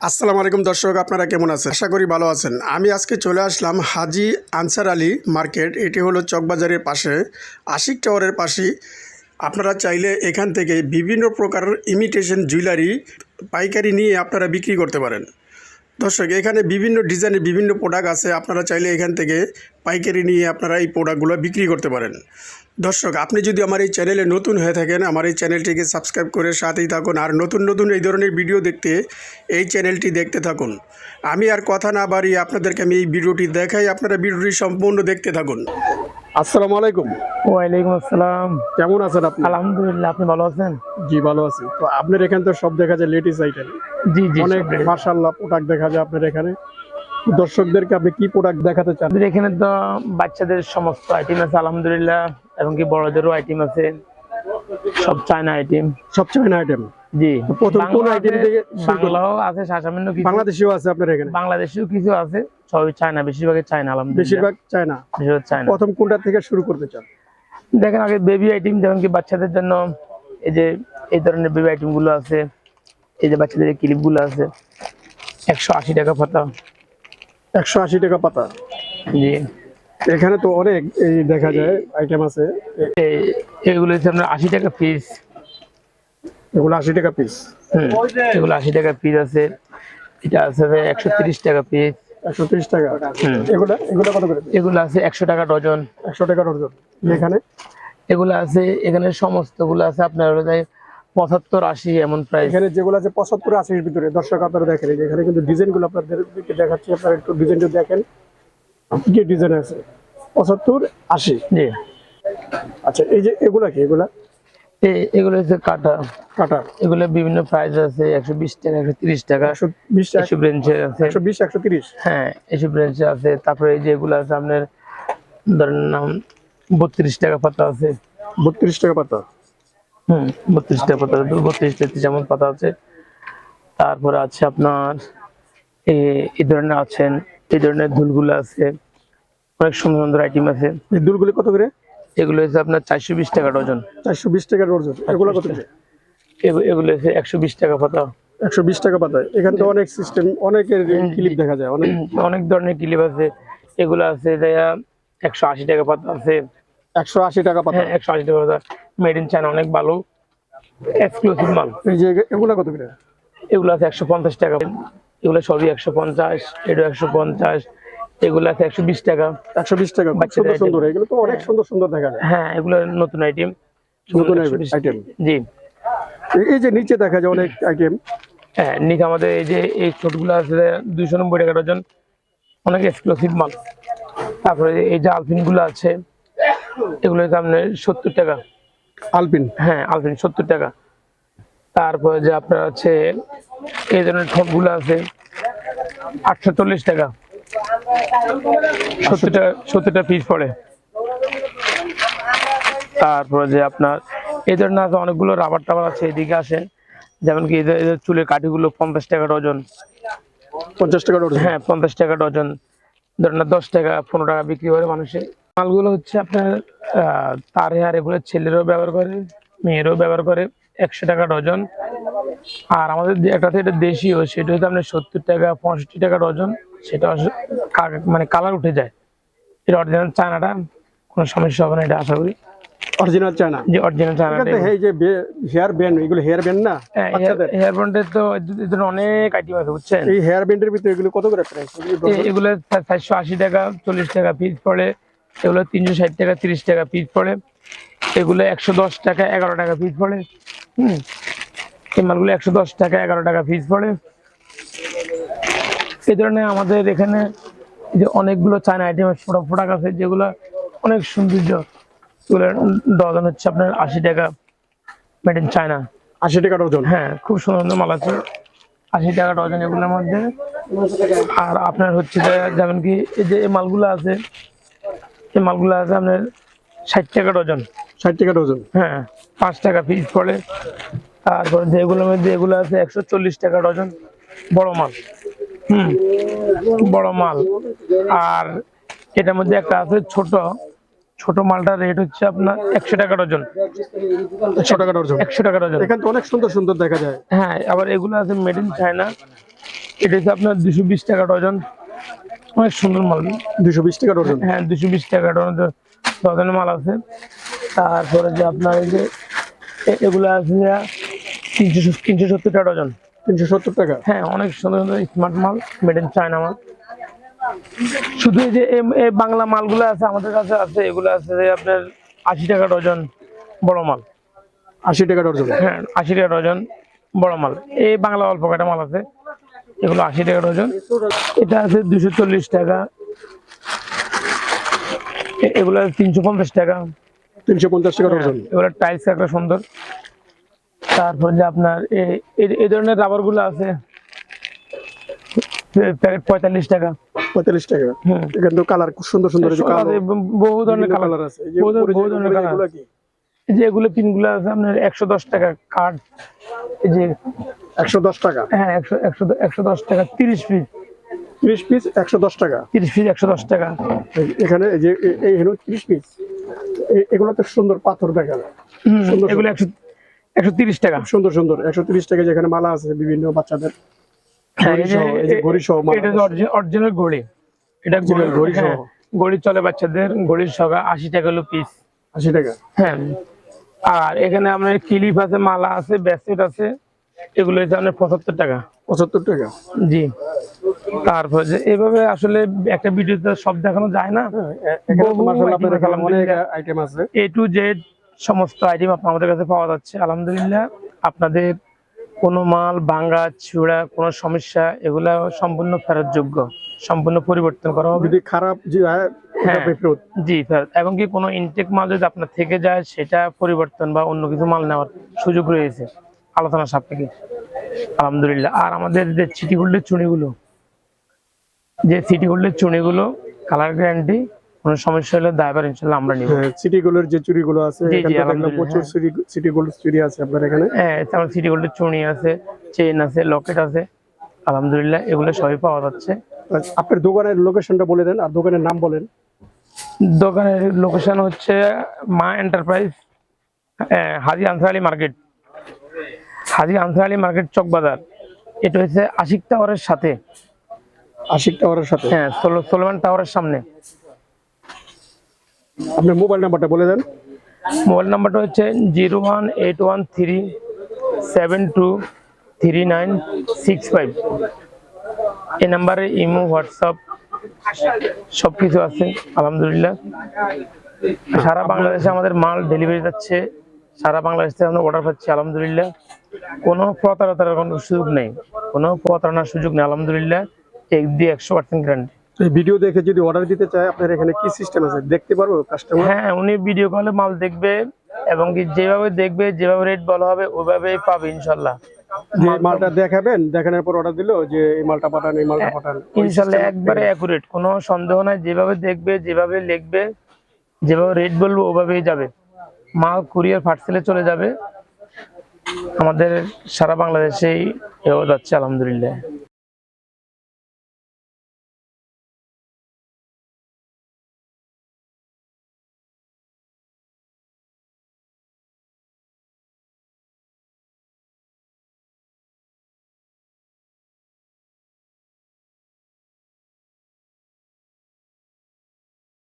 আসসালামু আলাইকুম দর্শক, আপনারা কেমন আছেন? আশা করি ভালো আছেন। আমি আজকে চলে আসলাম হাজি আনসার আলী মার্কেট। এটি হলো চকবাজারের পাশে, আশিক টাওয়ারের পাশে আপনারা চাইলে এখান থেকে বিভিন্ন প্রকার ইমিটেশন জুয়েলারি পাইকারি নিয়ে আপনারা বিক্রি করতে পারেন। দর্শক, এখানে বিভিন্ন ডিজাইনের বিভিন্ন প্রোডাক্ট আছে। আপনারা চাইলে এখান থেকে পাইকারি নিয়ে আপনারা এই প্রোডাক্টগুলো বিক্রি করতে পারেন। দর্শক, আপনি যদি আমার এই চ্যানেলে নতুন হয়ে থাকেন, আমার এই চ্যানেলটিকে সাবস্ক্রাইব করে সাথেই থাকুন। আর নতুন নতুন এই ধরনের ভিডিও দেখতে এই চ্যানেলটি দেখতে থাকুন। আমি আর কথা না বাড়িয়ে আপনাদেরকে আমি এই ভিডিওটি দেখাই। আপনারা ভিডিওটি সম্পূর্ণ দেখতে থাকুন। আসসালামু আলাইকুম। ওয়ালাইকুম আসসালাম। কেমন আছেন আপনি? আলহামদুলিল্লাহ আপনি ভালো আছেন? জি ভালো আছি। তো আপনার এখানে তো সব দেখা যায় লেডিস আইটেম। জি জি অনেক। মার্শাল্লাহ প্রোডাক্ট দেখা যায় আপনার এখানে। দর্শকদেরকে আপনি কি প্রোডাক্ট দেখাতে চান? এখানে তো বাচ্চাদের সমস্ত আইটেম আছে আলহামদুলিল্লাহ এবং কি বড়দেরও আইটেম আছে। সব চায়না আইটেম সব চাইনা আইটেম জি। প্রথম কোন আছে, থেকে বাংলাও আছে সামান্য কিছু। বাংলাদেশেও আছে আপনার এখানে? বাংলাদেশেও কিছু আছে সবই চায়না বেশিরভাগই চায়না আলহামদুলিল্লাহ। বেশিরভাগ চায়না? বেশিরভাগ চায়না। প্রথম কোনটা থেকে শুরু করতে চান? দেখেন আগে বেবি আইটেম যেমন কি বাচ্চাদের জন্য এই যে এই ধরনের বেবি আইটেমগুলো আছে এই যে বাচ্চাদের ক্লিপগুলো আছে। একশো আশি টাকা পাতা। একশো আশি টাকা পাতা। জি। এখানে তো অনেক এই দেখা যায় আইটেম আছে। এগুলো হচ্ছে আপনার আশি টাকা পিস এগুলো আশি টাকা পিস এগুলো আশি টাকা পিস আছে। এটা আছে একশো তিরিশ টাকা পিস একশো তিরিশ টাকা। এগুলো এগুলো কত করে? এগুলো আছে একশো টাকা ডজন। একশো টাকা ডজন। এখানে? এগুলো আছে এখানে সমস্তগুলো আছে। আপনার হলো যে পঁচাত্তর আশি এমন প্রাইস এখানে যেগুলো আছে পঁচাত্তর আশির ভিতরে। দর্শক আপনারা দেখেন এখানে কিন্তু ডিজাইনগুলো আপনাদেরকে দেখাচ্ছি। আপনারা একটু ডিজাইনটা দেখেন। কি ডিজাইন আছে পঁচাত্তর আশি। জি। আচ্ছা এই যে এগুলা কি এগুলা? এ- এগুলো হচ্ছে কাটা। কাটা। এগুলো বিভিন্ন প্রাইস আছে একশো বিশ টাকা একশো তিরিশ টাকা। একশো বিশ এসব রেঞ্জের আছে। একশো বিশ একশো তিরিশ। হ্যাঁ এসব রেঞ্জে আছে। তারপরে এই যে এগুলো আছে আপনার ধরেন নাম বত্রিশ টাকা পাতা আছে। বত্রিশ টাকা পাতা। হুম বত্রিশ টাকা পাতা আছে বত্রিশ তেত্রিশ এমন পাতা আছে। তারপরে আছে আপনার এই ধরনের আছেন এই ধরনের দুলগুলো আছে। অনেক সুন্দর সুন্দর আইটেম আছে। এই দুলগুলি কত করে? এগুলো হচ্ছে আপনার চারশো বিশ টাকা ডজন চারশো বিশ টাকা ডজন এগুলো কত করে? এগুলো হচ্ছে একশো বিশ টাকা পাতা। একশো বিশ টাকা পাতা। এখানে তো অনেক সিস্টেম অনেকের ক্লিপ দেখা যায় অনেক। অনেক ধরনের ক্লিপ আছে। এগুলো আছে যাইয়া একশো আশি টাকা পাতা আছে। একশো আশি টাকা পাতা। হ্যাঁ একশো আশি টাকা পাতা। মেড ইন চায়না অনেক ভালো। এক্সক্লুসিভ মাল। এই যে এগুলো কত করে? এগুলো আছে একশো পঞ্চাশ টাকা। এগুলো সবই একশো পঞ্চাশ এটা একশো পঞ্চাশ এগুলো আছে একশো বিশ টাকা। একশো বিশ টাকা বাচ্চাদের সুন্দর এগুলো তো অনেক সুন্দর সুন্দর দেখা যায়। হ্যাঁ এগুলো নতুন আইটেম নতুন আইটেম জি। এই যে নিচে দেখা যায় অনেক আইটেম হ্যাঁ নিচে আমাদের এই যে এই ছোটগুলো আছে দুইশো নব্বই টাকা ডজন অনেক এক্সক্লুসিভ মাল। তারপরে এই যে আলফিনগুলো আছে এগুলো হচ্ছে আপনার সত্তর টাকা। আলপিন হ্যাঁ আলফিন সত্তর টাকা। তারপরে যে আপনার আছে এই ধরনের ঠোঁটগুলো আছে আটশো চল্লিশ টাকা। সত্তর টাকা সত্তর টাকা পিস পড়ে। তারপরে যে আপনার এই ধরনের আছে অনেকগুলো রাবার টাবার আছে এদিকে আসে যেমন কি এদের চুলের কাঠিগুলো পঞ্চাশ টাকা ডজন। পঞ্চাশ টাকা ডজন? হ্যাঁ পঞ্চাশ টাকা ডজন। ধরেন না দশ টাকা পনেরো টাকা বিক্রি করে মানুষে। মালগুলো হচ্ছে আপনার তার হেয়ার এগুলো ছেলেরাও ব্যবহার করে মেয়েরাও ব্যবহার করে। একশো টাকা ডজন। আর আমাদের একটা এটা দেশীয় সেটা হচ্ছে আপনার সত্তর টাকা পঁয়ষট্টি টাকা ডজন। সেটা মানে কালার উঠে যায়। এটা অরিজিনাল চায়নাটা কোনো সমস্যা হবে না এটা আশা করি। Original China? যে অরিজিনাল এই যে হেয়ার ব্যান্ড এগুলো হেয়ার ব্যান্ড না? হেয়ার ব্যান্ডের তো অনেক আইটেম আছে বুঝছেন? এই হেয়ার ব্যান্ডের ভিতরে এগুলো কত করে প্রাইস এগুলো চারশো আশি টাকা চল্লিশ টাকা পিস পড়ে। এগুলো তিনশো ষাট টাকা তিরিশ টাকা পিস পড়ে। এগুলো একশো দশ টাকা এগারো টাকা পিস পড়ে। হুম। এই মালগুলো একশো দশ টাকা এগারো টাকা পিস পড়ে। এই ধরনের আমাদের এখানে যে অনেকগুলো চায়না আইটেমের ছোট প্রোডাক্ট আছে যেগুলো অনেক সৌন্দর্য। এগুলো ডজন হচ্ছে আপনার আশি টাকা মেড ইন চায়না আশি টাকা ডজন? হ্যাঁ খুব সুন্দর সুন্দর মাল আছে। আশি টাকা ডজন এগুলোর মধ্যে। আর আপনার হচ্ছে যেমন কি এই যে মালগুলো আছে এই মালগুলো আছে আপনার ষাট টাকা ডজন। ষাট টাকা ডজন হ্যাঁ পাঁচ টাকা পিস পড়ে। তারপরে যে এগুলোর মধ্যে এগুলো আছে একশো চল্লিশ টাকা ডজন বড় মাল। হুম বড় মাল। আর এটার মধ্যে একটা আছে ছোট। ছোট মালটার রেট হচ্ছে আপনার একশো টাকা ডজন একশো টাকা ডজন একশো টাকা ডজন এখানে তো অনেক সুন্দর সুন্দর দেখা যায়। হ্যাঁ আবার এগুলো আছে মেড ইন চায়না এটা হচ্ছে আপনার দুশো বিশ টাকা ডজন অনেক সুন্দর মাল। দুশো বিশ টাকা ডজন হ্যাঁ দুশো বিশ টাকা ডজন ডজনের মাল আছে। তারপরে যে আপনার এই যে এগুলো আছে তিনশো তিনশো সত্তর টাকা ডজন। তিনশো সত্তর টাকা? হ্যাঁ অনেক সুন্দর সুন্দর স্মার্ট মাল মেড ইন চায়না মাল। শুধু এই যে এই বাংলা মালগুলো আছে আমাদের কাছে আছে এগুলো আছে যে আপনার আশি টাকা ডজন বড় মাল। আশি টাকা ডজন? হ্যাঁ আশি টাকা ডজন বড় মাল। এই বাংলা অল্প কটা মাল আছে? এগুলো আশি টাকা ডজন। এটা আছে দুশো চল্লিশ টাকা। এগুলো তিনশো পঞ্চাশ টাকা। তিনশো পঞ্চাশ টাকা ডজন এগুলো টাইলস একটা সুন্দর। তারপর যে আপনার এই- ধরনের রাবারগুলো আছে প্যাকেট পঁয়তাল্লিশ টাকা। পঁয়তাল্লিশ টাকা। এখানে কালার খুব সুন্দর সুন্দর বহু ধরনের কালার আছে। বহু ধরনের- কালার যে এগুলো পিনগুলো আছে আপনার একশো দশ টাকা এই যে একশো দশ টাকা? হ্যাঁ একশো একশো একশো দশ টাকা তিরিশ পিস ত্রিশ পিস একশো দশ টাকা। তিরিশ পিস একশো দশ টাকা। এখানে যে এই হলো ত্রিশ পিস এগুলো তো সুন্দর পাথর দেখা যায়। সুন্দর এগুলো একশো একশো তিরিশ টাকা। সুন্দর সুন্দর। একশো তিরিশ টাকা যেখানে মালা আছে বিভিন্ন বাচ্চাদের হ্যাঁ, ঘড়ি সহ, এটা অরিজিনাল ঘড়ি। এটা Original ঘড়ি সহ। হ্যাঁ, ঘড়ি চলে বাচ্চাদের ঘড়ির সগা আশি টাকা হলো পিস আশি টাকা। হ্যাঁ। আর এখানে আপনার ক্লিপ আছে মালা আছে ব্যাসেট আছে। এগুলো হচ্ছে আপনার পঁচাত্তর টাকা। পঁচাত্তর টাকা? জি। তারপর যে এভাবে আসলে একটা ভিডিওতে সব দেখানো যায় না। এ- আছে। এ টু জেড সমস্ত আইটেম আমাদের কাছে পাওয়া যাচ্ছে। আলহামদুলিল্লাহ আপনাদের কোনো মাল ভাঙ্গা চূড়া কোনো সমস্যা এগুলা সম্পূর্ণ ফেরত যোগ্য সম্পূর্ণ পরিবর্তন করা হবে। যদি খারাপ হয়। হ্যাঁ। জি ফেরত। এবং কি কোনো ইনটেক মাল যদি আপনার থেকে যায় সেটা পরিবর্তন বা অন্য কিছু মাল নেওয়ার সুযোগ রয়েছে। আলোচনা সাপেক্ষে। আলহামদুলিল্লাহ। আর আমাদের যে সিটি গোল্ডের চুড়িগুলো যে সিটি গোল্ডের চুড়িগুলো কালার গ্যারান্টি কোনো সমস্যা হলে দায়বার ইনশাল্লাহ আমরা নিব। হ্যাঁ সিটি গোল্ডের যে চুড়িগুলো আছে এখানে প্রচুর সিটি গোল্ড চুড়ি আছে আপনার এখানে? হ্যাঁ যেমন সিটি গোল্ডের চুড়ি আছে চেইন আছে লকেট আছে আলহামদুলিল্লাহ এগুলো সবই পাওয়া যাচ্ছে। আপনার দোকানের লোকেশনটা বলে দেন আর দোকানের নাম বলেন। দোকানের লোকেশন হচ্ছে Ma enterprise Haji Ansar Ali market Haji Ansar Ali market Chawk Bazar. এটা হচ্ছে আশিক টাওয়ারের সাথে। আশিক টাওয়ারের সাথে? হ্যাঁ সোলো- সোলোমান টাওয়ারের সামনে। আপনার মোবাইল নাম্বারটা বলে দেন। মোবাইল নাম্বারটা হচ্ছে zero one eight one three seven two three nine six five. এই নাম্বারে ইমো হোয়াটসঅ্যাপ সব কিছু আছে আলহামদুলিল্লাহ। সারা বাংলাদেশে আমাদের মাল ডেলিভারি যাচ্ছে সারা বাংলাদেশ থেকে আমরা অর্ডার পাচ্ছি আলহামদুলিল্লাহ। কোনো প্রতারণার কোনো সুযোগ নেই। কোনো প্রতারণার সুযোগ নেই আলহামদুলিল্লাহ। এক দিয়ে একশো পার্সেন্ট গ্যারান্টি ভিডিও দেখে যদি অর্ডার দিতে চায় আপনার এখানে কি সিস্টেম আছে? দেখতে পারব কাস্টমার হ্যাঁ উনি ভিডিও কলে মাল দেখবে এবং কি যেভাবে দেখবে যেভাবে রেট বলা হবে ওইভাবেই পাবে ইনশাল্লাহ। যে মালটা দেখাবেন দেখানোর পর অর্ডার দিলো যে এই মালটা পাঠান এই মালটা পাঠান। ইনশাল্লাহ একবারে অ্যাকুরেট কোনো সন্দেহ নাই যেভাবে দেখবে যেভাবে লিখবে যেভাবে রেট বলব ওভাবেই যাবে। মাল কুরিয়ার পার্সেলে চলে যাবে। আমাদের সারা বাংলাদেশেই যাচ্ছে আলহামদুলিল্লাহ।